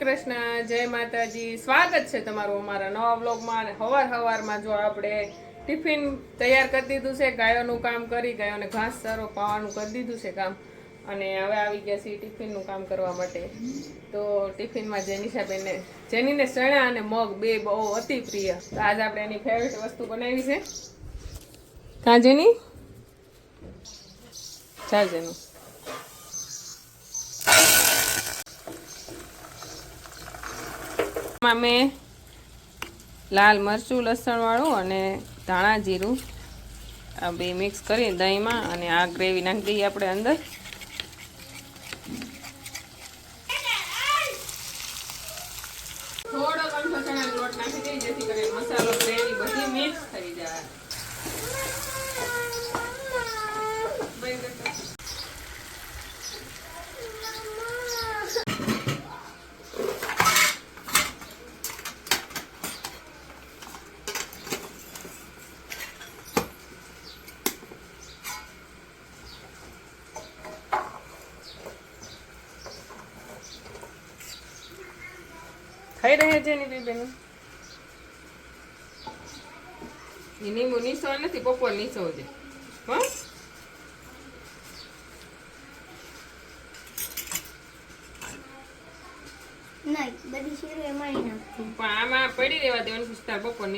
કૃષ્ણ, જય માતાજી. સ્વાગત છે તમારું અમારા નવા બ્લોગમાં અને હવાર હવારમાં જો આપણે ટિફિન તૈયાર કરી દીધું છે, ગાયોનું કામ કરી, ગાયોને ઘાસ સારો પાવાનું કરી દીધું છે કામ. અને હવે આવી ગયા છીએ ટિફિનનું કામ કરવા માટે. તો ટિફિનમાં જેનિશાબેનને, જેનીને ચણા અને મગ બે બહુ અતિ પ્રિય. તો આજે આપણે એની ફેવરેટ વસ્તુ બનાવી છે. કાં જેની? જેનું. એમાં મેં લાલ મરચું, લસણવાળું અને ધાણા જીરું આ બે મિક્સ કરી દહીંમાં અને આ ગ્રેવી નાખી દઈએ આપણે અંદર. થોડો મસાલો ગ્રેવી બધી મિક્સ થઈ જાય બંધ કરતો. ખાઈ રહ્યા છે એની બેન એની મુની સો નથી બપોર નીસો છે હા? નહીં બધી શીરો એમાં નાખતી. પણ આમાં પડી રહેવા દેવાનું બપોર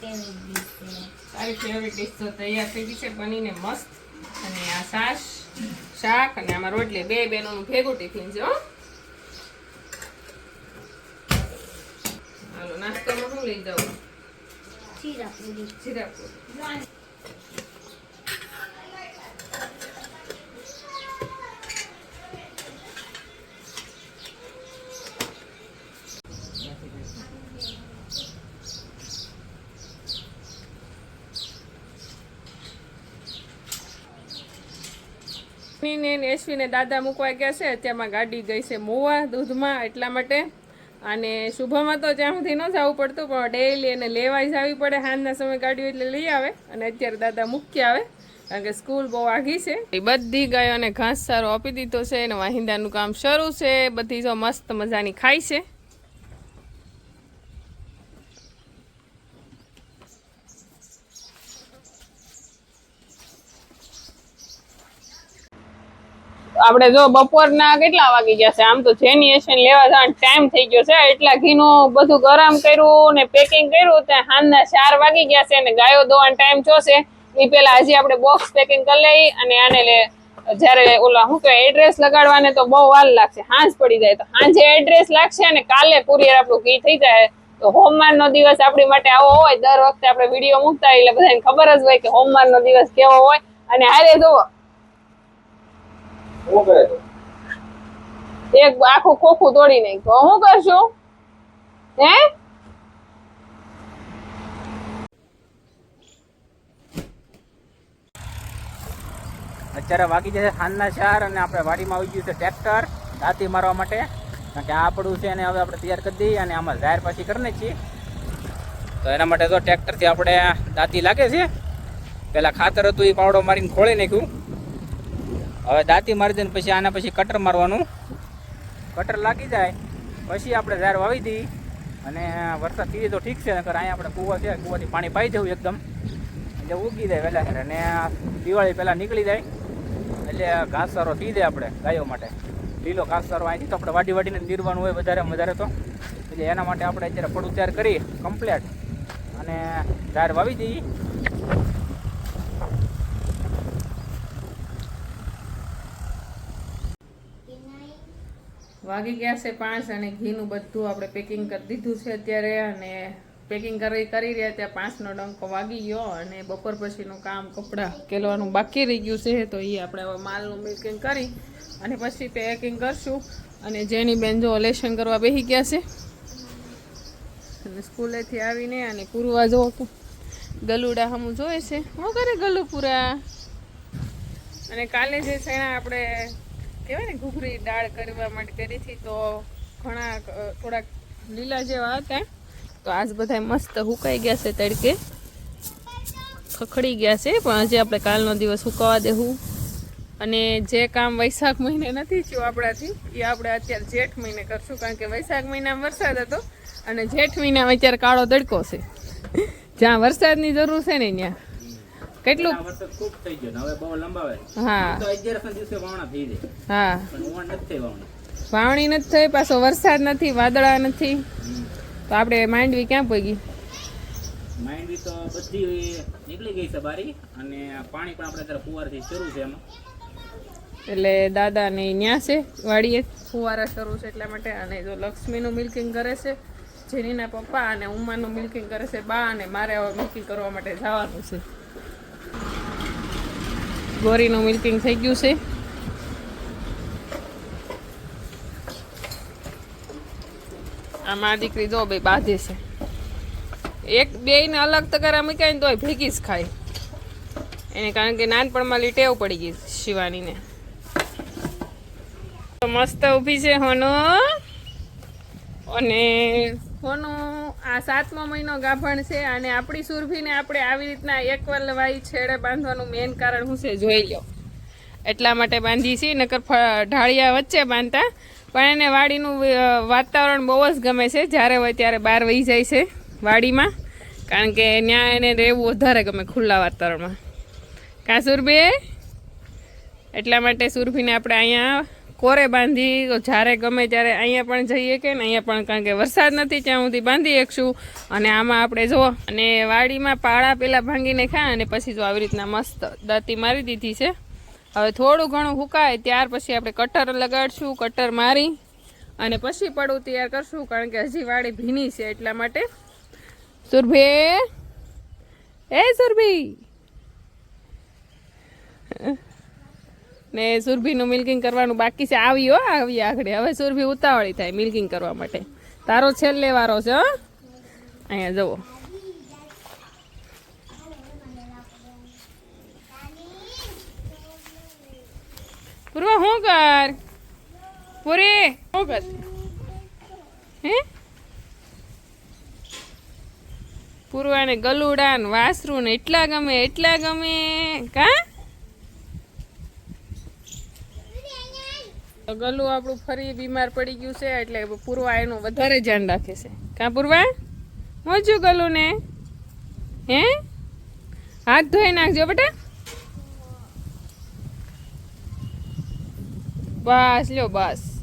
ફેવરેટ ડીશ છે. તારી ફેવરેટ ડિશ તો તૈયાર થઈ ગઈ છે બનીને મસ્ત. અને આ છાશ. શાક અને આમાં રોટલી બે બેનોનું ભેગું ટિફિન છે હાલો નાસ્તામાં શું લઈ જાઉં? જીરાપુરી પૂરી. જીરાપુર ને દાદા મૂકવા ગયા છે. અત્યારમાં ગાડી ગઈ છે મોવા, દૂધમાં, એટલા માટે. અને શુભમાં તો જ્યાં ન જવું પડતું, પણ ડેઈલી એને લેવાય જવી પડે. હાંજના સમય ગાડીઓ એટલે લઈ આવે અને અત્યારે દાદા મૂકી આવે, કારણ કે સ્કૂલ બહુ આઘી છે. એ બધી ગાયોને ઘાસ સારો આપી દીધો છે અને વાહિંદાનું કામ શરૂ છે. બધી જો મસ્ત મજાની ખાય છે. આપણે જો બપોરના કેટલા વાગી ગયા છે? આમ તો જેનિએશન લેવા જવાનો ટાઈમ થઈ ગયો છે. એટલા ઘીનું બધું ગરમ કર્યું ને પેકિંગ કર્યું. ત્યાં સાંજના ચાર વાગી ગયા છે અને ગાયો દોવાનો ટાઈમ જોશે એ પેલા હજી આપણે બોક્સ પેકિંગ કરી લઈ અને આને લે, જ્યારે ઓલા, શું કહેવાય એડ્રેસ લગાડવાને તો બહુ વાર લાગશે. હાંજ પડી જાય તો હાંજે એડ્રેસ લાગશે અને કાલે કુરિયર આપણું ઘી થઈ જાય. તો હોમવાર નો દિવસ આપણી માટે આવો હોય. દર વખતે આપણે વીડિયો મૂકતા એટલે બધાને ખબર જ હોય કે હોમવાર નો દિવસ કેવો હોય. અને હારે જુઓ એક આખું ખોખું તોડી નાખ્યું. હું કરશું? હે? અત્યારે વાગી જશે સાંજના ચાર અને આપણે વાડીમાં આવી ગયું છે ટ્રેક્ટર દાંતી મારવા માટે. કારણ કે આ આપણું છે અને હવે આપણે તૈયાર કરી દઈએ અને આમાં જાહેર પછી કરી છીએ તો એના માટે તો ટ્રેક્ટરથી આપણે દાંતી લાગે છે. પહેલાં ખાતર હતું એ પાવડો મારીને ખોળી નાખ્યું. હવે દાંતી મારી દઈને પછી આના પછી કટર મારવાનું. કટર લાગી જાય, પછી આપણે ઝાડ વાવી દઈએ અને વરસાદ થઈ તો ઠીક છે, નકર અહીંયા આપણે કૂવા છે, કૂવાથી પાણી પાઈ જવું એકદમ. એટલે ઉગી જાય વહેલા અને દિવાળી પહેલાં નીકળી જાય. એટલે ઘાસચારો થઈ જાય આપણે ગાયો માટે. લીલો ઘાસચારો અહીંથી તો આપણે વાડી વાડીને નીરવાનું હોય વધારે વધારે તો. એટલે એના માટે આપણે અત્યારે પડું તૈયાર કરી કમ્પ્લેટ અને ઝાડ વાવી દઈએ વાગી ગયા છે પાંચ અને ઘીનું બધું આપણે પેકિંગ કરી દીધું છે અત્યારે અને પેકિંગ કરી કરી રહ્યા ત્યાં પાંચનો ડંકો વાગી ગયો અને બપોર પછીનું કામ કપડાં કેલવાનું બાકી રહી ગયું છે, તો એ આપણે હવે માલનું મિલ્કિંગ કરી અને પછી પેકિંગ કરશું. અને જેની બેન જો લેશન કરવા બેસી ગયા છે, અને સ્કૂલેથી આવીને અને પૂરવા જો ગલુડા હમું જોવે છે. હું કરે ગલુપુરા? અને કાલે જે છે આપણે કહેવાય ને, ઘૂઘરી દાળ કરવા માટે કરી હતી તો ઘણા થોડાક લીલા જેવા હતા. તો આજ બધા મસ્ત હુકાઈ ગયા છે તડકે. ખખડી ગયા છે, પણ હજી આપણે કાલનો દિવસ સુકાવા દેવું અને જે કામ વૈશાખ મહિને નથી થયું આપણાથી, એ આપણે અત્યારે જેઠ મહિને કરશું, કારણ કે વૈશાખ મહિનામાં વરસાદ હતો. અને જેઠ મહિનામાં અત્યારે કાળો તડકો છે. જ્યાં વરસાદની જરૂર છે ને ત્યાં. કેટલું? ખૂબ થઈ ગયો હવે બહુ લંબાવે હા. તો અગિયારસના દિવસે વાવણા થઈ જાય. હા. પણ ઉવાણ નથી થઈ વાવણી. નથી થઈ પાછો વરસાદ નથી વાદળા નથી. તો આપણે માંડવી ક્યાં પગી? માંડવી તો બધી નીકળી ગઈ છે બારી અને પાણી પણ આપણે અત્યારે ફુવારથી શરૂ છે એમાં. એટલે દાદા ને ન્યા છે વાડીએ? ફુવારા શરૂ છે એટલા માટે અને જો લક્ષ્મીનું મિલ્કિંગ કરે છે જેનીના પપ્પા અને ઉમાનું મિલ્કિંગ કરે છે બા અને મારે હવે મિલ્કિંગ કરવા માટે જવાનું છે. ગોરીનું મિલ્કિંગ થઈ ગયું છે. આ મારી દીકરી જો બે બાંધે છે. એક બે ને અલગ તગારા મૂકાય ને તોય ભેગી જ ખાય. એને કારણ કે નાનપણમાં લીટેવ પડી ગઈ શિવાનીને. મસ્ત ઊભી છે હોનો. અને હોનો આ સાતમો મહિનો ગાભણ છે અને આપણી સુરભીને આપણે આવી રીતના એકવલ વાઈ છેડે બાંધવાનું મેઇન કારણ શું છે, જોઈ લો એટલા માટે બાંધી છીએ નકર ઢાળિયા વચ્ચે બાંધતા. પણ એને વાડીનું વાતાવરણ બહુ જ ગમે છે. જ્યારે હોય ત્યારે બહાર વહી જાય છે વાડીમાં. કારણ કે ત્યાં એને રહેવું વધારે ગમે ખુલ્લા વાતાવરણમાં. કાં સુરભી? એટલા માટે સુરભીને આપણે અહીંયા કોરે બાંધી જ્યારે ગમે ત્યારે અહીંયા પણ જઈએ કે ને, અહીંયા પણ કારણ કે વરસાદ નથી ત્યાં સુધી બાંધી શકશું અને આમાં આપણે જો, અને વાડીમાં પાળા પેલા ભાંગીને ખા અને પછી જો આવી રીતના મસ્ત દાંતી મારી દીધી છે. હવે થોડું ઘણું હુકાય, ત્યાર પછી આપણે કટર લગાડશું, કટર મારી અને પછી પડું તૈયાર કરશું, કારણ કે હજી વાડી ભીની છે એટલા માટે. સુરભે! એ સુરભી! ને સુરભીનું મિલ્કિંગ કરવાનું બાકી છે. આવી હો, આવી આગળ. હવે સુરભી ઉતાવળી થાય મિલ્કિંગ કરવા માટે. તારો છેલ્લે વારો છે, હો. અહીંયા જવો પૂર્વા, શું કર? પૂરી, શું કર? હે? પૂર્વાને ગલુડા ને વાસરું ને એટલા ગમે એટલા ગમે. કા? તો ગલું આપણું ફરી બીમાર પડી ગયું છે, એટલે પૂર્વા એનું વધારે ધ્યાન રાખે છે. કા પૂર્વા? મોજું ગલું ને હે? હાથ ધોઈ નાખજો બેટા. બસ, લ્યો બસ.